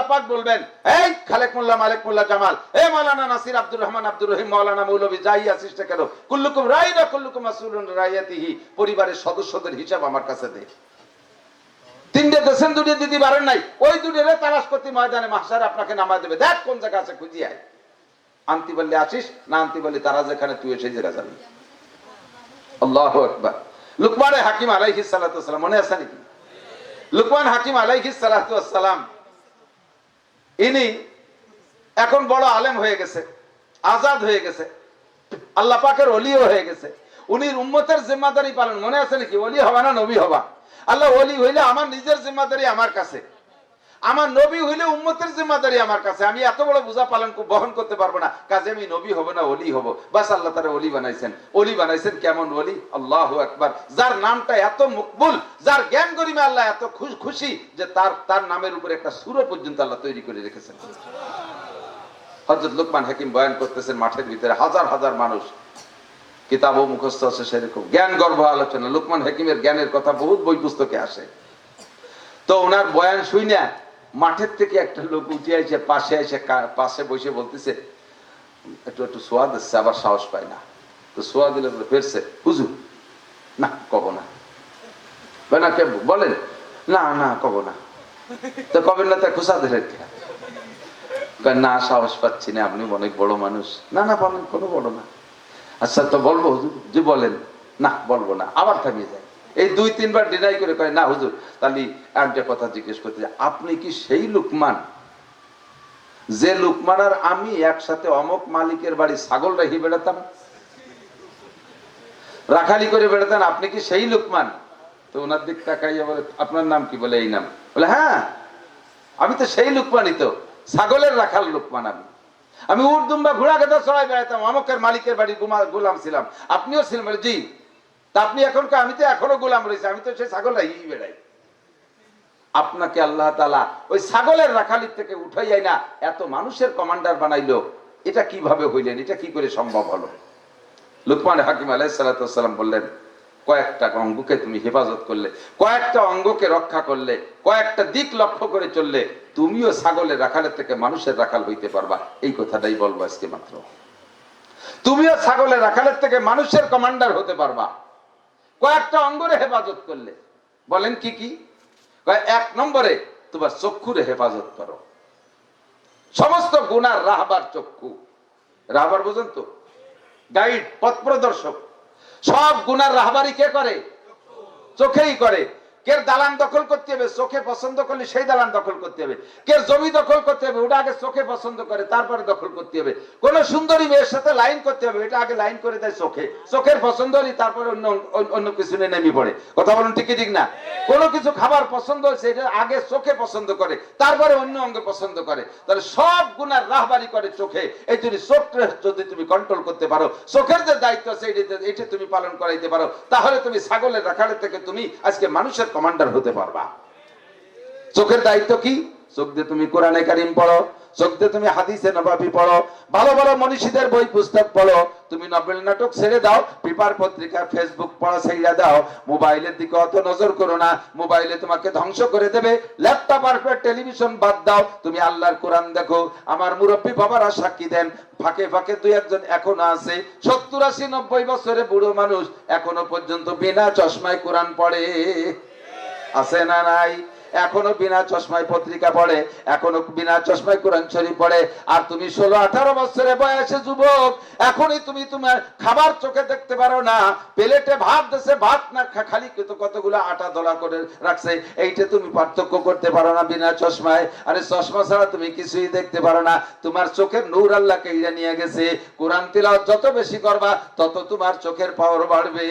আল্লাহ পাক বলবেন, এই খালেক মোল্লা মোল্লা, জামাল, এ মাওলানা নাসির আব্দুর রহমান, আব্দুর রহিম, মাওলানা মৌলভী যাই আসিস কেন, কুল্লুকুম রাইনা কুল্লুকুম আসুলুন রাইয়াতিহি পরিবারের সদস্যদের হিসাব আমার কাছে দে। তিনটে দেশের দুটি দিদি পারেন নাই, ওই দুটিরে তালাশ করতে ময়দানে মাসার আপনাকে নামায় দেবে। দেখ কোন জায়গা আছে খুঁজিয়ে আয়। আনতি বললে আসিস, না আনতি বললে তারা যেখানে, তুই সেই জায়গা যাবি। আল্লাহ আকবার। লুকমানে হাকিম আলাইহিস ওয়াসসালাম মনে আছে নাকি? লুকমান হাকিম আলাইহিস ওয়াসসালাম ইনি এখন বড় আলেম হয়ে গেছে, আজাদ হয়ে গেছে, আল্লাহ পাকের অলিও হয়ে গেছে। উনি উম্মতের জিম্মাদারি পালন, মনে আছে নাকি? অলি হবা না নবী হবা? আল্লাহ অলি হইলে আমার নিজের জিম্মাদারি আমার কাছে। আমার নবী হইলে উম্মতের জিম্মাদারি আমার কাছে। আমি এত বড় বোঝা পালন বহন করতে পারব না। কাজে আমি নবী হব না অলি হব। বাস আল্লাহ তারা অলি বানাইছেন। অলি বানাইছেন কেমন অলি আল্লাহ একবার যার নামটা এত মকবুল, যার জ্ঞান গরিমে আল্লাহ এত খুশি যে তার তার নামের উপরে একটা সুর পর্যন্ত আল্লাহ তৈরি করে রেখেছেন। হজরত লোকমান হাকিম বয়ান করতেছেন মাঠের ভিতরে, হাজার হাজার মানুষ। কিতাবও মুখস্থ আছে সেরকম। জ্ঞান গর্ভ আলোচনা। লোকমান হাকিমের জ্ঞানের কথা বহুত বই পুস্তকে আসে। তো ওনার বয়ান শুই না মাঠের থেকে একটা লোক উঠে এসে পাশে এসে পাশে বসে বলতেছে, একটু একটু সোয়াদ এসছে আবার সাহস পায় না। তো সোয়া দিলে ফেরছে। হুজুর? না, কব না। না কে বলেন। না না, কব না। তো কবেন না তা খুশা দিলেন না, সাহস পাচ্ছি না, আপনি অনেক বড় মানুষ। না না, বলেন, কোনো বড় না। আচ্ছা তো বলব হুজুর, যে বলেন। না, বলব না, আবার থামিয়ে যায় এই দুই, তিনবার ডিনাই করে কয়, না, হুজুর, তাহলে একটা কথা জিজ্ঞেস করতে আপনি কি সেই লুকমান? যে লুকমান আর আমি একসাথে অমক মালিকের বাড়ি ছাগল রেখে বেড়াতাম? রাখালি করে বেড়াতেন, আপনি কি সেই লুকমান? তো ওনার দিক তাকাইয়া বলে, আপনার নাম কি? বলে, এই নাম। বলে হ্যাঁ আমি তো সেই লুকমানই তো, ছাগলের রাখাল লুকমান আমি। আমি উর্দুম্বা ঘোড়া গাদা চড়াই বেড়াতাম, অমকের মালিকের বাড়ি গোলাম ছিলাম। আপনিও ছিলেন বলে, জি তা আপনি এখন আমি তো এখনও গোলাম রয়েছে, আমি তো সেই ছাগল বেড়াই। আপনাকে আল্লাহ তালা ওই ছাগলের রাখালির থেকে উঠাইয়াই না, এত মানুষের কমান্ডার বানাইলো। এটা কীভাবে হইলেন? এটা কি করে সম্ভব হলো? লুকমান হাকিম আলাইসালাম বললেন, কয়েকটা অঙ্গকে তুমি হেফাজত করলে, কয়েকটা অঙ্গকে রক্ষা করলে, কয়েকটা দিক লক্ষ্য করে চললে, তুমিও ছাগলের রাখালের থেকে মানুষের রাখাল হইতে পারবা। এই কথাটাই বলব আজকে মাত্র। তুমিও ছাগলের রাখালের থেকে মানুষের কমান্ডার হতে পারবা। কয়েকটা অঙ্গরে হেফাজত করলে। বলেন কি কি? এক নম্বরে তোমার চক্ষুরে হেফাজত করো। সমস্ত গুণার রাহবার চক্ষু। রাহবার বোঝেন তো? গাইড, পথ প্রদর্শক। সব গুণার রাহবারি কে করে? চোখেই করে। কে দালান দখল করতে হবে, চোখে পছন্দ করলে সেই দালান দখল করতে হবে। কে জমি দখল করতে হবে, ওটা আগে চোখে পছন্দ করে, তারপরে দখল করতে হবে। কোন সুন্দরী মেয়ের সাথে লাইন করতে হবে, এটা আগে লাইন করে দেয় চোখে। চোখের পছন্দ হলে তারপরে অন্য, অন্য- কিছু নিয়ে নেমে পড়ে। কথা বলুন ঠিকই ঠিক না? কোনো কিছু খাবার পছন্দ হয়েছে এটা আগে চোখে পছন্দ করে, তারপরে অন্য অঙ্গে পছন্দ করে। তাহলে সব গুণার রাহবারি করে চোখে। এই যদি চোখটা যদি তুমি কন্ট্রোল করতে পারো, চোখের যে দায়িত্ব আছে এটা তুমি পালন করাইতে পারো। তাহলে তুমি ছাগলের রাখালের থেকে তুমি আজকে মানুষের কমান্ডার হতে পারবা। চোখের দায়িত্ব কি? চোখ দিয়ে তুমি কোরআনে কারিম পড়ো, চোখ দিয়ে তুমি হাদিসে নবাবি পড়ো, ভালো ভালো মনীষীদের বই, পুস্তক পড়ো। তুমি নবেল নাটক ছেড়ে দাও, পেপার, পত্রিকা, ফেসবুক পড়া ছেড়ে দাও। মোবাইলের দিকে অত নজর করো না, মোবাইলে তোমাকে ধ্বংস করে দেবে। ল্যাপটপ আর টেলিভিশন বাদ দাও। তুমি আল্লাহর কোরআন দেখো। আমার মুরব্বী বাবারা সাক্ষী দেন। ফাঁকে ফাঁকে দুই একজন এখনও আছে। সত্তর আশি নব্বই বছরে বুড়ো মানুষ এখনও পর্যন্ত বিনা চশমায় কোরআন পড়ে। আছে না নাই? এখনও বিনা চশমায় পত্রিকা পড়ে, এখনও বিনা চশমায় কোরআন শরীফ পড়ে। আর তুমি ষোলো, আঠারো বছরে বয়সে যুবক, এখনই তুমি তোমার খাবার চোখে দেখতে পারো না। প্লেটে ভাত দেশে ভাত না খালি কিন্তু কতগুলো আটা দলা করে রাখছে, এইটা তুমি পার্থক্য করতে পারো না বিনা চশমায়। আরে চশমা ছাড়া তুমি কিছুই দেখতে পারো না। তোমার চোখের নূর আল্লাহ কেড়ে নিয়ে গেছে। কোরআন তিলাওয়াত যত বেশি করবা, তত তোমার চোখের পাওয়ার বাড়বে।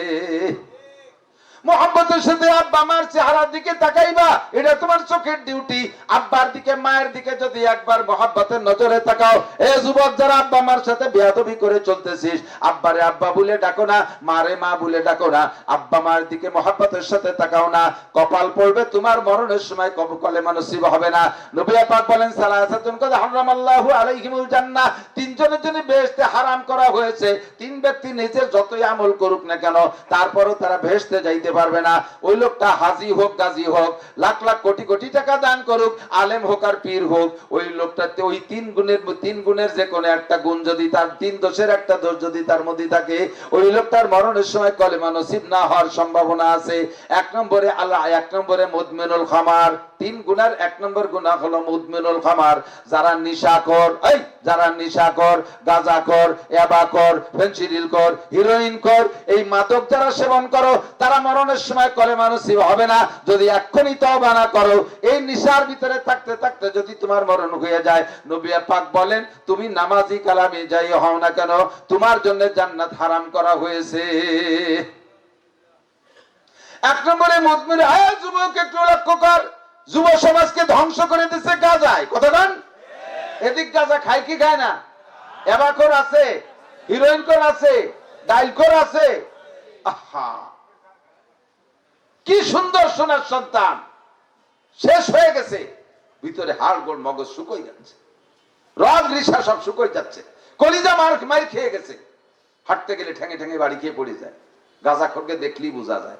মোহাম্মতের সাথে আব্বা মার চেহারার দিকে তাকাইবা, এটা তোমার চোখের ডিউটি আব্বার দিকে, মায়ের দিকে যদি একবার মোহাম্মতের নজরে তাকাও, এ যুবক যারা আব্বা মার সাথে বেয়াদবি করে চলতেছিস, আব্বারে আব্বা বলে ডাকো না, মারে মা বলে ডাকো না, আব্বা মার দিকে মোহাম্মতের সাথে তাকাও না। কপাল পড়বে তোমার মরণের সময়, কব কলে মানসিব হবে না। নবী পাক বলেন, সালাসাতুন কদ হারামাল্লাহু আলাইহিমুল জান্নাহ। তিনজনের জন্য বেহেশতে হারাম করা হয়েছে। তিন ব্যক্তি নিজের যতই আমল করুক না কেন, তারপরও তারা বেহেশতে যাইতে দিতে পারবে না। ওই লোকটা হাজি হোক, গাজী হোক, লাখ লাখ কোটি কোটি টাকা দান করুক, আলেম হোক আর পীর হোক, ওই লোকটাতে ওই তিন গুণের তিন গুণের যে কোনো একটা গুণ যদি তার, তিন দোষের একটা দোষ যদি তার মধ্যে থাকে, ওই লোকটার মরণের সময় কলেমা নসিব না হওয়ার সম্ভাবনা আছে। এক নম্বরে আল্লাহ, এক নম্বরে মুদমিনুল খামার। তিন গুণার এক নম্বর গুণা হলো মুদমিনুল খামার। যারা নিশাকর এই, যারা নিশাকর গাঁজাকর এবাকর ফেন্সিডিল কর, হিরোইন কর, এই মাদক যারা সেবন করো, তারা মরণের সময় কলে মানুষই হবে না। যদি এক্ষুনি তওবা না করো, এই নিশার ভিতরে থাকতে থাকতে যদি তোমার মরণ হয়ে যায়, নবী পাক বলেন, তুমি নামাজি কালামে যাই হও না কেন? তোমার জন্য জান্নাত হারাম করা হয়েছে। এক নম্বরে মুদমির আয় যুবক, একটু লক্ষ্য কর। যুব সমাজকে ধ্বংস করে দিচ্ছে গাজায়। কন? এদিক গাজা খায় কি খায় না? এবাকর আছে হিরোইন কর আছে, ডাইলকর আছে। আহা! কি সুন্দর সোনার সন্তান। শেষ হয়ে গেছে। ভিতরে হাড় গোড়, মগজ শুকোই যাচ্ছে। রগ রিসা সব শুকোই যাচ্ছে। কলিজা মার মার খেয়ে গেছে। হাঁটতে গেলে ঠেঙে ঠেঙে বাড়ি খেয়ে পড়ে যায়। গাজা খড়কে দেখলেই বোঝা যায়।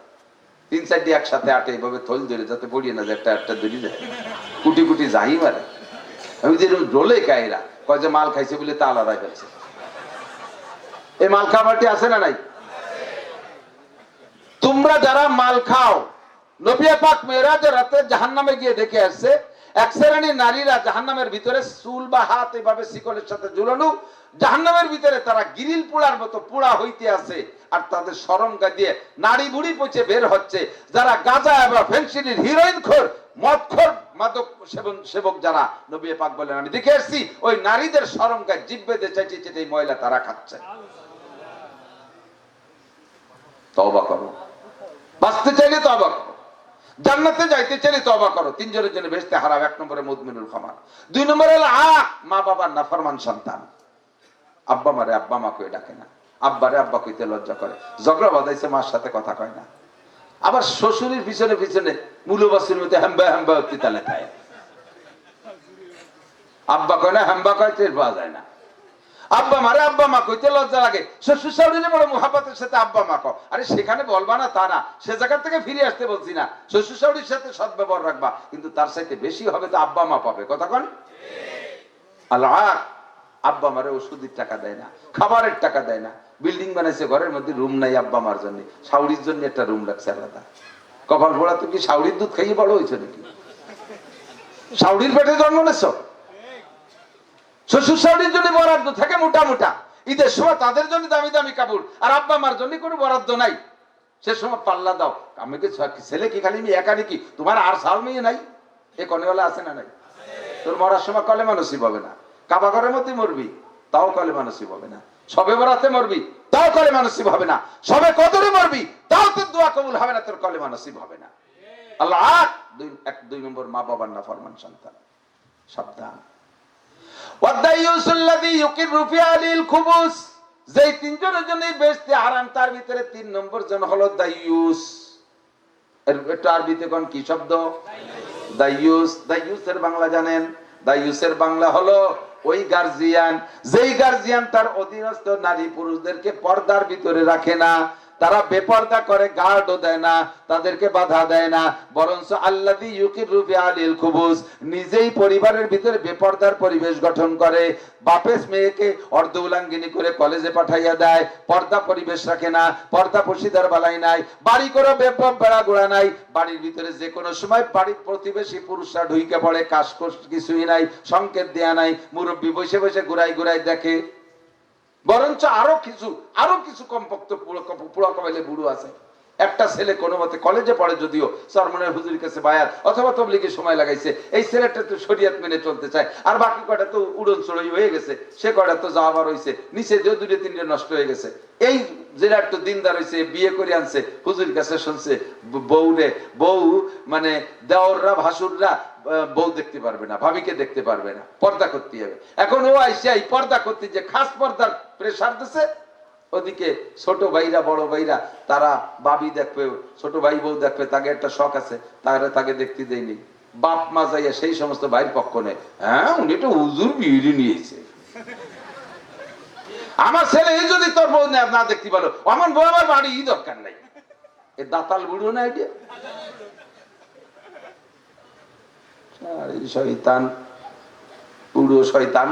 তিন চারটি একসাথে আটে এইভাবে থল ধরে যাতে পড়িয়ে না একটা একটা ধরে যায়। কুটি কুটি যাই মারে। আমি যে ডোলে কায়রা কয় যে মাল খাইছে বলে তা আলাদা খাইছে এই মাল খাবারটি আছে না নাই? তোমরা যারা মাল খাও নবিয়া পাক মেয়েরা যে রাতে জাহান্নামে গিয়ে দেখে আসছে এক শ্রেণির নারীরা জাহান্নামের ভিতরে চুল বা হাত এভাবে শিকলের সাথে ঝুলানো, জাহান্নামের ভিতরে তারা গিরিল পোড়ার মতো পোড়া হইতে আছে আর তাদের সরঙ্গা দিয়ে নাড়ি বুড়ি পচে বের হচ্ছে। যারা গাঁজা এবং ফেন্সিডির হিরোইন খোর মদ খোর মাদক সেবন, সেবক যারা, নবী পাক বলেন, আমি দেখে আসছি, ওই নারীদের সরঙ্গায় জিব্বে দিয়ে চেটে চেটে ময়লা তারা খাচ্ছে। তওবা করো। বাঁচতে চাইলে তবা করো। জান্নাতে যাইতে চাইলে তবা করো। তিনজনের জন্য বেসতে হারাম, এক নম্বরে মুদমিনুল খামার। দুই নম্বরে আ, মা বাবার নাফরমান সন্তান। আব্বা মারে আব্বা মা কই ডাকে না। আব্বারে আব্বা কইতে লজ্জা করে। ঝগড়া বাঁধাইছে, মার সাথে কথা কয় না। আবার শ্বশুরের পিছনে পিছনে মূলবাসীর মধ্যে হ্যাম্বা হ্যাম্বা তালে খায়। আব্বা কয় না, হ্যাম্বা কয়, টের পাওয়া যায় না। আব্বা মারে, আব্বা মা কইতে লজ্জা লাগে। শ্বশুর শাশুড়ি বড় মোহাব্বতের সাথে আব্বা মা কও আরে সেখানে বলবা না তা না, সে জায়গা থেকে ফিরে আসতে বলছি না। শ্বশুর শাশুড়ির সাথে সদ্ব্যবহার রাখবা, কিন্তু তার সাথে বেশি হবে তো আব্বা মা পাবে। কথা কন? আল্লাহ, আব্বা মারে ওষুধের টাকা দেয় না, খাবারের টাকা দেয় না। বিল্ডিং বানাইছে, ঘরের মধ্যে রুম নাই আব্বা মার জন্য। শাউরির জন্য একটা রুম রাখছে আলাদা। কপাল ভোড়া তো কি শাউরির দুধ খাইয়ে বড় হয়েছে নাকি? শাউরির পেটে জন্ম নেছ শ্বশুর শাশুড়ির জন্য বরাদ্দ থাকে মোটা মোটা। ঈদের সময় তাদের জন্য দামি দামি কাপড়। আর আব্বা মার জন্য কোনো বরাদ্দ নাই। সে সময় পাল্লা দাও। আমি কি ছেলে কি খালি? মেয়ে একা নাকি? তোমার আর সাল মেয়ে নাই? এ কনেওয়ালা আছে না নাই? তোর মরার সময় কলে মানসিব হবে না। কাবা ঘরের মধ্যে মরবি, তাও কলে মানসিব হবে না। সবে বরাতে মরবি, তাও কলে মানসিব হবে না। সবে কদরে মরবি, তাও তোর দোয়া কবুল হবে না, তোর কলে মানসিব হবে না। আল্লাহ, এক, দুই নম্বর মা বাবার না ফরমান সন্তান। সাবধান ওয়াদাইয়ুসুল্লাযী ইউকিরু ফি আলিল খুবুস যেই তিনজনের বেচতে হারাম, তার ভিতরে তিন নম্বর জন হলো কি শব্দ? বাংলা জানেন? বাংলা হলো ওই গার্জিয়ান। যেই গার্জিয়ান তার অধীনস্থ নারী পুরুষদেরকে পর্দার ভিতরে রাখে না তারা বেপর্দা করে গার্ডও দেয় না, তাদেরকে বাধা দেয় না। বরঞ্চ আল্লাদি ইউকির আলিল খুবুস, নিজেই পরিবারের ভিতরে বেপর্দার পরিবেশ গঠন করে। বাপেস মেয়েকে অর্ধ উলাঙ্গিনী করে কলেজে পাঠাইয়া দেয়, পর্দা পরিবেশ রাখে না, পর্দা পশিদার বালাই নাই, বাড়ি করে বেপম বেড়া গোড়া নাই। বাড়ির ভিতরে যে কোনো সময় বাড়ির প্রতিবেশী পুরুষরা ঢুইকে পড়ে কাজ কিছুই নাই, সংকেত দেয়া নাই। মুরব্বী বসে বসে ঘুরাই ঘুরাই দেখে বরঞ্চ আরও কিছু আরও কিছু কমপক্ত পুরো কমাইলে বুড়ো আছে। একটা ছেলে কোনো মতে কলেজে পড়ে যদিও সরমনের হুজুরের কাছে বায়াত অথবা তবলিগে সময় লাগাইছে, এই ছেলেটা তো শরিয়াত মেনে চলতে চায়। আর বাকি কটা তো উড়ন চড়ই হয়ে গেছে, সে কটা তো যাওয়াবার হয়েছে নিচে যে দুটো তিনটে নষ্ট হয়ে গেছে। এই যেটা একটু দিনদার হয়েছে বিয়ে করে আনছে হুজুর কাছে শুনছে বউরে, বউ মানে দেওররা, ভাসুররা বউ দেখতে পারবে না, ভাবিকে দেখতে পারবে না, পর্দা করতে হবে এখন ও আইসিয়াই পর্দা করতে যে খাস পর্দার প্রেসার দিছে, ওদিকে ছোট ভাইরা, বড় ভাইরা, তারা বাবি দেখবে, ছোট ভাই বউ দেখবে, তাকে একটা শখ আছে, তারা তাকে দেখতে দেয়নি। বাপ মা যাইয়া সেই সমস্ত ভাইয়ের পক্ষ নেই হ্যাঁ উনি তো হুজুর বিয়ে নিয়েছে। আমার ছেলে এই যদি তোর বউ না দেখতে পারো, আমার বউ আমার বাড়ি দরকার নাই। এ দাতাল বুড়ো না এটা? শয়তান বুড়ো শয়তান